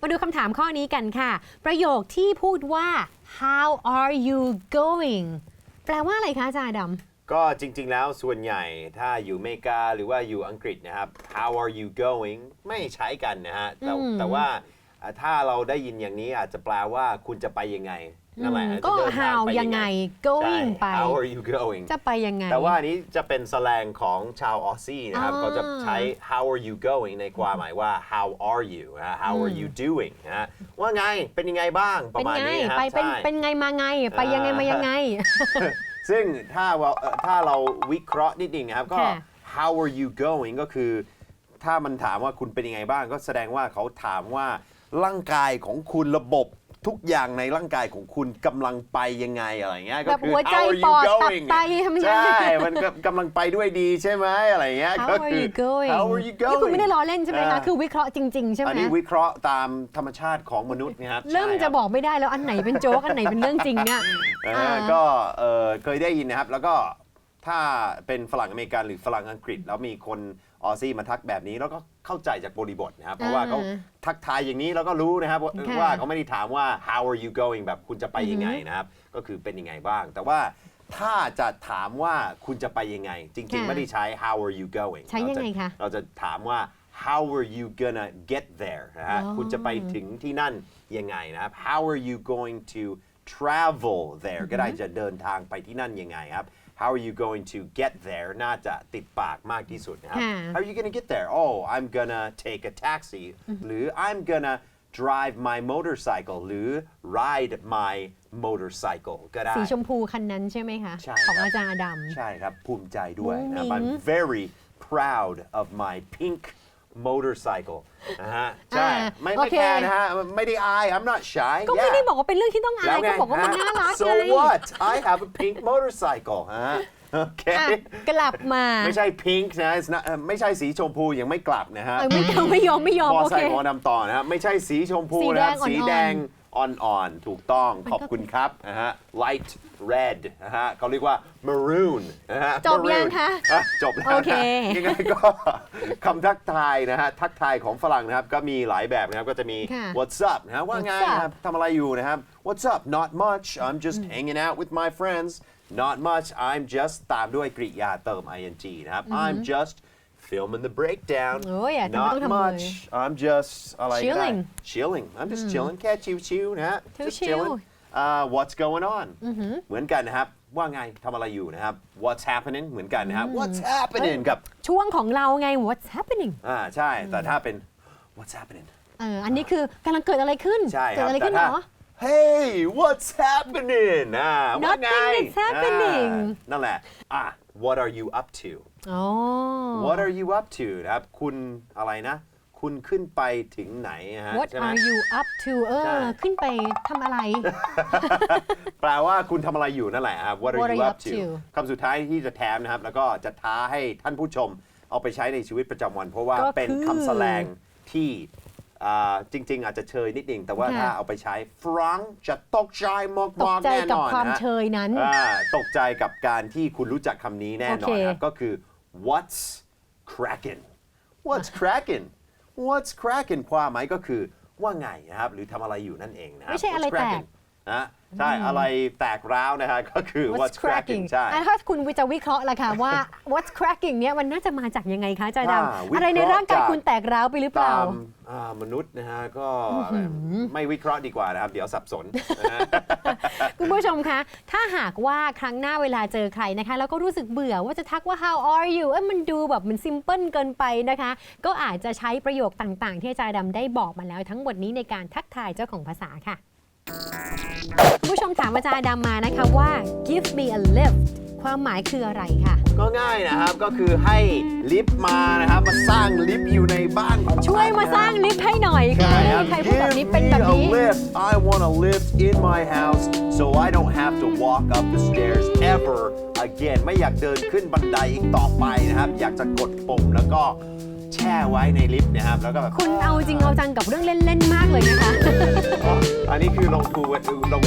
มาดูคำถามข้อนี้กันค่ะ ประโยคที่พูดว่า how are you going แปลว่าอะไรคะอาจารย์ดำ ก็จริงๆแล้วส่วนใหญ่ถ้าอยู่อเมริกาหรือว่าอยู่อังกฤษนะครับ how are you going ไม่ใช้กันนะฮะ แต่อืมแต่ว่าอ่าถ้าเราได้ยินอย่างนี้อาจจะแปลว่าคุณจะไปยังไงนั่นแหละก็ จะเดินทาง how ไปยังไงใช่ going ไป how are you going จะไปยังไง แต่ว่าอันนี้จะเป็นแสแลงของชาวออสซี่นะครับ อ่า เขาจะใช้ how are you going ในความหมายว่า how are you นะ how are you doing นะฮะว่าไงเป็นยังไงบ้างประเป็นมาณไงนี้นะครับไปเป็นใช่ เป็นไงมาไง ไปยังไงมายังไง ซึ่งถ้าว่าเอ่อถ้าเราวิเคราะห์นิดนึงนะครับ ก็ ค่ะ how are you going ก็คือ ถ้ามันถามว่าคุณเป็นยังไงบ้าง ก็แสดงว่าเขาถามว่าร่างกายของคุณระบบ ทุกอย่างในร่างกายของคุณกำลังไปยังไงอะไรเงี้ยก็แบบคือหัวใจ how are ป you อดตับ going ไตทำยังไง ใช่ มันก็กำลังไปด้วยดีใช่ไหมอะไรเงี้ย how ก็ are คือ you going how are you นี่คุณไม่ได้ going ล้อเล่นใช่ไหมอ่าคะ คือวิเคราะห์จริง ๆ ใช่ไหม อันนี้วิเคราะห์ตามธรรมชาติของมนุษย์นะครับเริ่มใช่คจะบบอกไม่ได้แล้วอันไหนเป็นโจ๊ก อันไหนเป็นเรื่องจริงเนี่ย นะฮะอ่า ก็เอ่อเคยได้ยินนะครับ แล้วก็ถ้าเป็นฝรั่งอเมริกันหรือฝรั่งอังกฤษ แล้วมีคนออซซี่มาทักแบบนี้ แล้วก็ เข้าใจจากบริบทนะครับ เพราะว่าเขาทักทายอย่างนี้แล้วก็รู้นะครับว่าค่ะว่าเขาไม่ได้ถามว่า how are you going แบบคุณจะไปยังไงนะครับ ก็คือเป็นยังไงบ้าง แต่ว่าถ้าจะถามว่าคุณจะไปยังไง จริงๆค่ะไม่ได้ใช้ how are you going ใช้ยังไงคะ เราจะถามว่า how are you gonna get there นะฮะอ๋อคุณจะไปถึงที่นั่นยังไงนะครับ how are you going to travel there ก็ได้จะเดินทางไปที่นั่นยังไงครับ how are you going to get there น่าจะติดปากมากที่สุดนะครับ ค่ะ how are you gonna get there oh I'm gonna take a taxi หรือ I'm gonna drive my motorcycle หรือ ride my motorcycle ก็ได้ สีชมพูคันนั้นใช่ไหมคะ ใช่ ของ ครับ อาจารย์อดำ ใช่ครับ ภูมิใจด้วยนะ มุ้งมิ้ง I'm very proud of my pink motorcycle นะฮะใช่อ่าไม่โอไม่เค แคร์นะฮะไม่ได้อาย I'm not shy ก็ไม่ yeah ได้บอกว่าเป็นเรื่องที่ต้องอาแล้ยวไงก็บอกว่ามันฮะน่ารัก so ไง what I have a pink motorcycle ฮะโอเค อะกลับมาไม่ใช่ pink นะ It's not เอ่อไม่ใช่สีชมพูยังไม่กลับนะฮะ เออไม่ยอมไม่ยอมไม่ยอมพอโอใส่เคหัวนำต่อนะครับไม่ใช่สีชมพูสีนะครับแดงอ่อนๆสีแดง อ่อนๆ ถูกต้องขอบคุณครับนะฮะ light red นะฮะเขาเรียกว่า maroon นะฮะ จบยัง maroon คะอะจบแล้วโอเค นะยังไงก็ คำทักทายนะฮะ ทักทายของฝรั่งนะครับ ก็มีหลายแบบนะครับ ก็จะมี ค่ะ what's up นะฮะว่าไง What's up นะครับทำอะไรอยู่นะครับ what's up not much I'm just hanging out with my friends not much I'm just ตามด้วยกริยาเติม ing นะครับ I'm just filming the breakdown โอ้ยอย่าทำไม not ต้องทำมือ much I'm just อะไรก็ได้ Chilling chilling I'm just chilling แค่ชิวๆนะฮะ just Chill-chill chilling uh, what's going on เหมือนกันนะครับ ว่าไงทำอะไรอยู่นะครับ what's happening เหมือนกันนะครับ what's happening กับ ช่วงของเราไง what's happening อ่าใช่ แต่ถ้าเป็น what's happening เอออันนี้คือกำลังเกิดอะไรขึ้น ใช่ค เกิด รับ อะไร แต่ ขึ้นเห ถ้าร อ hey what's happening อ่าว่าไง Nothing is happening อ่านั่นแหละอ่ะ what are you up to อ๋อ what are you up to นะครับ คุณอะไรนะ คุณขึ้นไปถึงไหนฮะ what ใช่ไหม are you up to เอใช่ อ ขึ้นไปทำอะไร แปลว่าคุณทำอะไรอยู่นั่นแหละครับ what are What are you you up up to to คำสุดท้ายที่จะแถมนะครับ แล้วก็จะท้าให้ท่านผู้ชมเอาไปใช้ในชีวิตประจำวัน เพราะว่าก็คือ เป็นคำแสลงที่ อ่าจริง ๆ อาจจะเชยนิดนึงแต่ว่าค่ะ ถ้าเอาไปใช้ฝรั่งจะตกใจมากตกๆใจแน่กับนอนความนะฮะเชยนั้น อ่าตกใจกับการที่คุณรู้จักคำนี้แน่นอนโอเคครับก็คือ what's cracking what's cracking what's cracking ความหมายก็คือว่าไงนะครับ หรือทำอะไรอยู่นั่นเองนะครับไม่ใช่อะไร What's cracking นะ ใช่อะไรแตกร้าวนะฮะก็คือ what's cracking ใช่อะถ้าคุณจะวิเคราะห์ล่ะค่ะว่า what's cracking เนี่ยมันน่าจะมาจากยังไงคะอาจารย์ดอ่าำอะไรในร่างกายวิเคราะห์จากคุณแตกร้าวไปหรือเปล่า ตามอ่ามนุษย์นะฮะก็อะไรไม่วิเคราะห์ดีกว่านะครับ เดี๋ยวสับสนนะฮะ คุณผู้ชมคะ ถ้าหากว่าครั้งหน้าเวลาเจอใครนะคะ แล้วก็รู้สึกเบื่อว่าจะทักว่า how are you เอ้ยมันดูแบบมันซิมเพิลเกินไปนะคะ ก็อาจจะใช้ประโยคต่างๆ ที่อาจารย์ดำได้บอกมาแล้วทั้งหมดนี้ในการทักทายเจ้าของภาษาค่ะคุณผู้ ชมถามอาจารย์ดำมานะคะว่า give me a lift คความหมายคืออะไรคะก็ง่ายนะครับก็คือให้ลิฟต์มานะครับมาสร้างลิฟต์อยู่ในบ้านของช่วยมาสร้างลิฟต์ให้หน่อยค่ะใช่ครับใครพูดแบบนี้ Give เป็น me แบบ a นี้ lift I want a lift in my house so I don't have to walk up the stairs ever again ไม่อยากเดินขึ้นบันไดอีกต่อไปนะครับ อยากจะกดปุ่มแล้วก็แช่ไว้ในลิฟต์นะครับแล้วก็แบบคุณเอาจริงเอาจังกับเรื่องเล่น ๆ มากเลยนะคะอ๋ออันนี้คือลงทุนลง